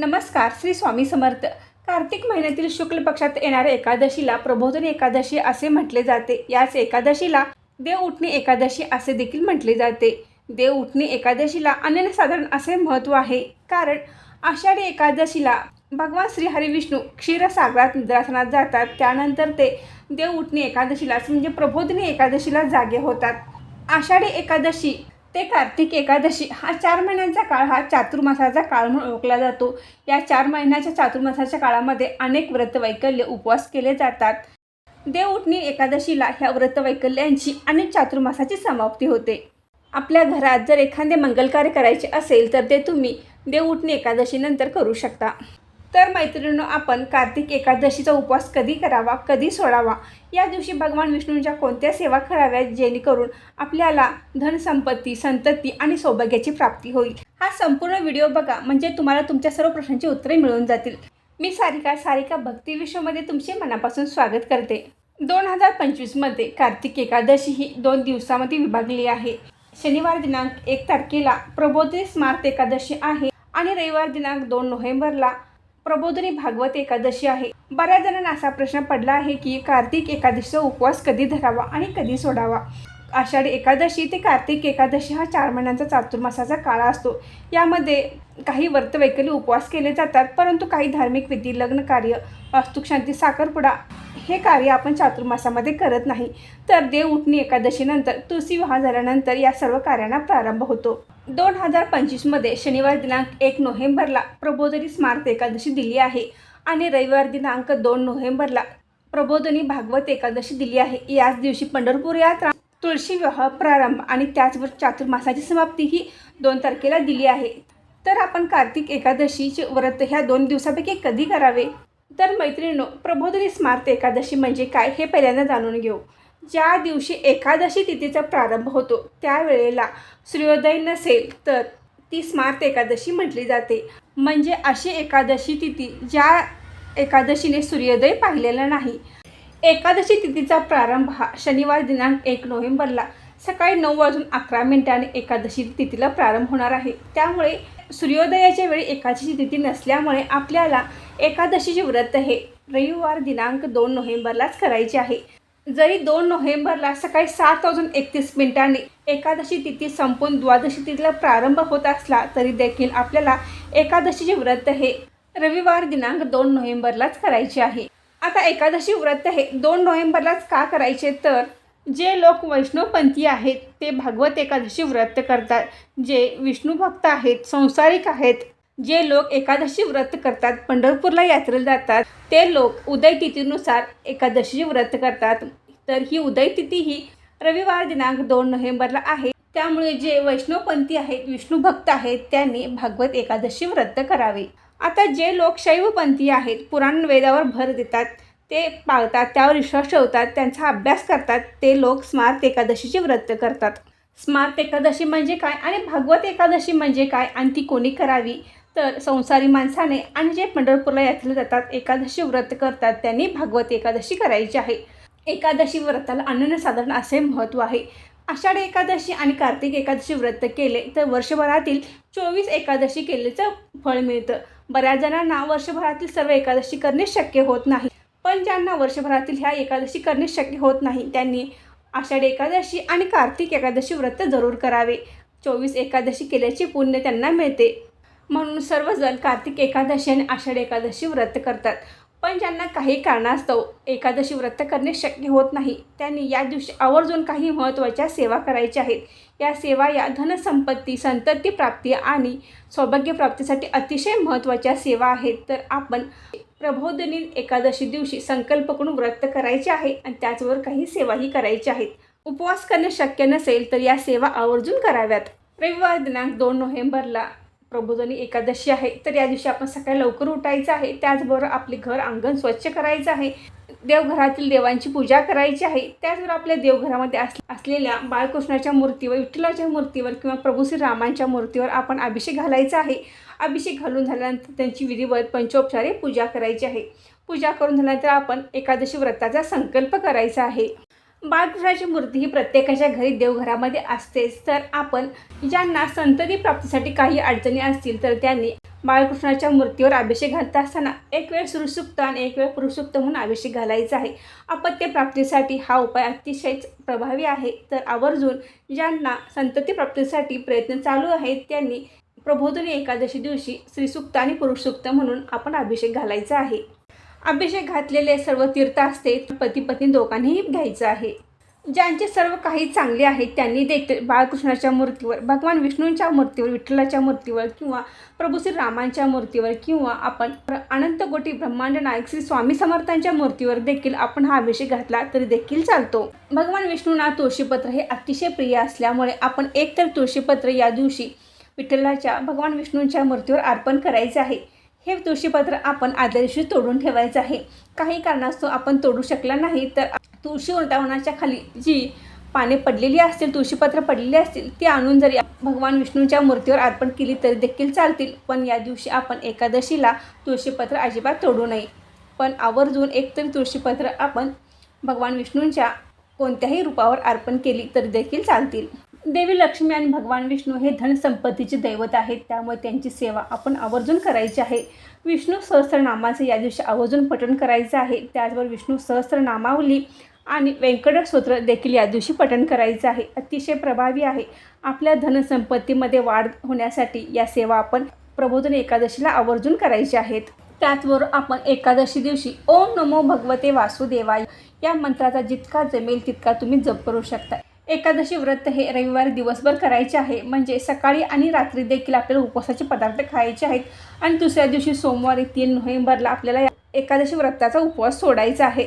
नमस्कार श्री स्वामी समर्थ. कार्तिक महिन्यातील शुक्ल पक्षात येणाऱ्या एकादशीला प्रबोधनी एकादशी असे म्हटले जाते. याच एकादशीला देव उठणे एकादशी असे देखील म्हटले जाते. देव उठणे एकादशीला अनन्यसाधारण असे महत्त्व आहे. कारण आषाढी एकादशीला भगवान श्री हरिविष्णू क्षीरसागरात निद्रासनात जातात. त्यानंतर ते देव उठणे एकादशीलाच म्हणजे प्रबोधनी एकादशीला जागे होतात. आषाढी एकादशी ते कार्तिक एकादशी हा चार महिन्यांचा काळ हा चातुर्मासाचा काळ म्हणून ओळखला जातो. या चार महिन्याच्या चातुर्मासाच्या काळामध्ये अनेक व्रतवैकल्य उपवास केले जातात. देवउठणी एकादशीला ह्या व्रतवैकल्यांची आणि चातुर्मासाची समाप्ती होते. आपल्या घरात जर एखादे मंगलकार्य करायचे असेल तर ते तुम्ही देवउठणी एकादशीनंतर करू शकता. तर मैत्रिणींनो आपण कार्तिक एकादशीचा उपवास कधी करावा कधी सोडावा? या दिवशी भगवान विष्णूंच्या कोणत्या सेवा कराव्यात? जेणेकरून आपल्याला धनसंपत्ती संतती आणि सौभाग्याची प्राप्ती होईल. हा संपूर्ण व्हिडिओ बघा म्हणजे तुम्हाला तुमच्या सर्व प्रश्नांची उत्तरे मिळून जातील. मी सारिका सारिका भक्ती विश्वमध्ये तुमचे मनापासून स्वागत करते. दोन हजार पंचवीसमध्ये कार्तिक एकादशी ही दोन दिवसामध्ये विभागली आहे. शनिवार दिनांक एक तारखेला प्रबोधिनी स्मार्त एकादशी आहे आणि रविवार दिनांक दोन नोव्हेंबरला प्रबोधनी भागवत एकादशी आहे. बऱ्याच जणांना असा प्रश्न पडला आहे की कार्तिक एकादशीचा उपवास कधी धरावा आणि कधी सोडावा? आषाढी एकादशी ते कार्तिक एकादशी हा चार महिन्यांचा चातुर्मासाचा काळ असतो. यामध्ये काही व्रतवैकली उपवास केले जातात परंतु काही धार्मिक विधी लग्न कार्य वास्तुशांती साखरपुडा हे कार्य आपण चातुर्मासामध्ये करत नाही. तर देव उठणी एकादशीनंतर तुळशी विवाह झाल्यानंतर या सर्व कार्यांना प्रारंभ होतो. दोन हजार पंचवीसमध्ये शनिवार दिनांक एक नोव्हेंबरला प्रबोधनी स्मार्त एकादशी दिली आहे आणि रविवार दिनांक दोन नोव्हेंबरला प्रबोधनी भागवत एकादशी दिली आहे. याच दिवशी पंढरपूर यात्रा तुळशी विवाह प्रारंभ आणि त्याचवर चातुर्मासाची समाप्ती ही दोन तारखेला दिली आहे. तर आपण कार्तिक एकादशीचे व्रत ह्या दोन दिवसापैकी कधी करावे? तर मैत्रिणीनो प्रबोधनी स्मार्त एकादशी म्हणजे काय हे पहिल्यांदा जाणून घेऊ. ज्या दिवशी एकादशी तिथीचा प्रारंभ होतो त्यावेळेला सूर्योदय नसेल तर ती स्मार्त एकादशी म्हटली जाते. म्हणजे अशी एकादशी तिथी ज्या एकादशीने सूर्योदय पाहिलेला नाही. एकादशी तिथीचा प्रारंभ हा शनिवार दिनांक एक नोव्हेंबरला सकाळी नऊ वाजून अकरा मिनिटांनी एकादशी तिथीला प्रारंभ होणार आहे. त्यामुळे सूर्योदयाच्या वेळी एकादशी तिथी नसल्यामुळे आपल्याला एकादशीचे व्रत हे रविवार दिनांक दोन नोव्हेंबरलाच करायचे आहे. जरी दोन नोव्हेंबरला सकाळी सात वाजून एकतीस मिनिटांनी एकादशी तिथी संपून द्वादशी तिथीला प्रारंभ होत असला तरी देखील आपल्याला एकादशीचे व्रत हे रविवार दिनांक दोन नोव्हेंबरलाच करायचे आहे. आता एकादशी व्रत हे दोन नोव्हेंबरलाच का करायचे? तर जे लोक वैष्णवपंथी आहेत ते भागवत एकादशी व्रत करतात. जे विष्णू भक्त आहेत संसारिक आहेत जे लोक एकादशी व्रत करतात पंढरपूरला यात्रेला जातात ते लोक उदय तिथीनुसार एकादशीचे व्रत करतात. तर ही उदय तिथी ही रविवार दिनांक दोन नोव्हेंबरला आहे. त्यामुळे जे वैष्णवपंथी आहेत विष्णू भक्त आहेत त्यांनी भागवत एकादशी व्रत करावे. आता जे लोक शैवपंथी आहेत पुराण वेदावर भर देतात ते पाळतात त्यावर विश्वास ठेवतात त्यांचा अभ्यास करतात ते लोक स्मार्त एकादशीचे व्रत करतात. स्मार्त एकादशी म्हणजे काय आणि भागवत एकादशी म्हणजे काय आणि ती कोणी करावी? तर संसारी माणसाने आणि जे पंढरपूरला यात्रेला जातात एकादशी व्रत करतात त्यांनी भागवत एकादशी करायची आहे. एकादशी व्रताला अनन्यसाधारण असे महत्त्व आहे. आषाढी एकादशी आणि कार्तिक एकादशी व्रत केले तर वर्षभरातील चोवीस एकादशी केल्याचं फळ मिळतं. बऱ्याच जणांना वर्षभरातील सर्व एकादशी करणे शक्य होत नाही. पण ज्यांना वर्षभरातील ह्या एकादशी करणे शक्य होत नाही त्यांनी आषाढी एकादशी आणि कार्तिक एकादशी व्रत जरूर करावे. चोवीस एकादशी केल्याचे पुण्य त्यांना मिळते. म्हणून सर्वजण कार्तिक एकादशी आणि आषाढी एकादशी व्रत करतात. पण ज्यांना काही कारणास्तव एकादशी व्रत करणे शक्य होत नाही त्यांनी या दिवशी आवर्जून काही महत्त्वाच्या सेवा करायच्या आहेत. या सेवा या धनसंपत्ती संतती प्राप्ती आणि सौभाग्यप्राप्तीसाठी अतिशय महत्त्वाच्या सेवा आहेत. तर आपण प्रबोधनी एकादशी दिवशी संकल्प करून व्रत करायचे आहे आणि त्याचबरोबर काही सेवाही करायच्या आहेत. उपवास करणे शक्य नसेल तर या सेवा आवर्जून कराव्यात. रविवार दिनांक दोन नोव्हेंबरला प्रबोधनी एकादशी आहे तर या दिवशी आपण सकाळी लवकर उठायचं आहे. त्याचबरोबर आपले घर अंगण स्वच्छ करायचं आहे. देवघरातील देवांची पूजा करायची आहे. त्याचबरोबर आपल्या देवघरामध्ये अस असलेल्या बाळकृष्णाच्या मूर्तीवर विठ्ठलाच्या मूर्तीवर किंवा प्रभू श्री रामांच्या मूर्तीवर आपण अभिषेक घालायचा आहे. अभिषेक घालून झाल्यानंतर त्यांची विधिवत पंचोपचारे पूजा करायची आहे. पूजा करून झाल्यानंतर आपण एकादशी व्रताचा संकल्प करायचा आहे. बाळकृष्णाची मूर्ती ही प्रत्येकाच्या घरी देवघरामध्ये असतेच. तर आपण ज्यांना संतती प्राप्तीसाठी काही अडचणी असतील तर त्यांनी बाळकृष्णाच्या मूर्तीवर अभिषेक घालत असताना एक वेळ सुरसुप्त आणि एक वेळ पुरुषुप्त म्हणून अभिषेक घालायचा आहे. अपत्य प्राप्तीसाठी हा उपाय अतिशयच प्रभावी आहे. तर आवर्जून ज्यांना संतती प्राप्तीसाठी प्रयत्न चालू आहेत त्यांनी प्रबोधनी एकादशी दिवशी श्रीसुक्त आणि पुरुषसुक्त म्हणून आपण अभिषेक घालायचा आहे. अभिषेक घातलेले सर्व तीर्थ असते पती पत्नी दोघांनीही घ्यायचं आहे. ज्यांचे सर्व काही चांगले आहेत त्यांनी देखील बाळकृष्णाच्या मूर्तीवर भगवान विष्णूंच्या मूर्तीवर विठ्ठलाच्या मूर्तीवर किंवा प्रभू श्री रामांच्या मूर्तीवर किंवा आपण प्र- अनंत ब्रह्मांड नायक श्री स्वामी समर्थांच्या मूर्तीवर देखील आपण हा अभिषेक घातला तरी देखील चालतो. भगवान विष्णूंना तुळशीपत्र हे अतिशय प्रिय असल्यामुळे आपण एक तर तुळशीपत्र या दिवशी विठ्ठलाच्या भगवान विष्णूंच्या मूर्तीवर अर्पण करायचे आहे. हे तुळशीपत्र आपण आदल्या दिवशी तोडून ठेवायचं आहे. काही कारणास्तव आपण तोडू शकला नाही तर तुळशी वृंदावनाच्या खाली जी पाने पडलेली असतील तुळशीपत्र पडलेली असतील ती आणून जरी भगवान विष्णूंच्या मूर्तीवर अर्पण केली तरी देखील चालतील पण या दिवशी आपण एकादशीला तुळशीपत्र अजिबात तोडू नये. पण आवर्जून एकतरी तुळशीपत्र आपण भगवान विष्णूंच्या कोणत्याही रूपावर अर्पण केली तरी देखील चालतील. देवी लक्ष्मी आणि भगवान विष्णू हे धनसंपत्तीचे दैवत आहेत. त्यामुळे त्यांची सेवा आपण आवर्जून करायची आहे. विष्णू सहस्रनामाचे या दिवशी आवर्जून पठण करायचं आहे. त्याचबरोबर विष्णू सहस्रनामावली आणि व्यंकट स्तोत्र देखील या दिवशी पठण करायचं आहे. अतिशय प्रभावी आहे. आपल्या धनसंपत्तीमध्ये वाढ होण्यासाठी या सेवा आपण प्रबोधन एकादशीला आवर्जून करायच्या आहेत. त्याचबरोबर आपण एकादशी दिवशी ओम नमो भगवते वासुदेवाय या मंत्राचा जितका जमेल तितका तुम्ही जप करू शकता. एकादशी व्रत हे रविवारी दिवसभर करायचे आहे. म्हणजे सकाळी आणि रात्री देखील आपल्याला उपवासाचे पदार्थ खायचे आहेत. आणि दुसऱ्या दिवशी सोमवारी तीन नोव्हेंबरला आपल्याला या एकादशी व्रताचा उपवास सोडायचा आहे.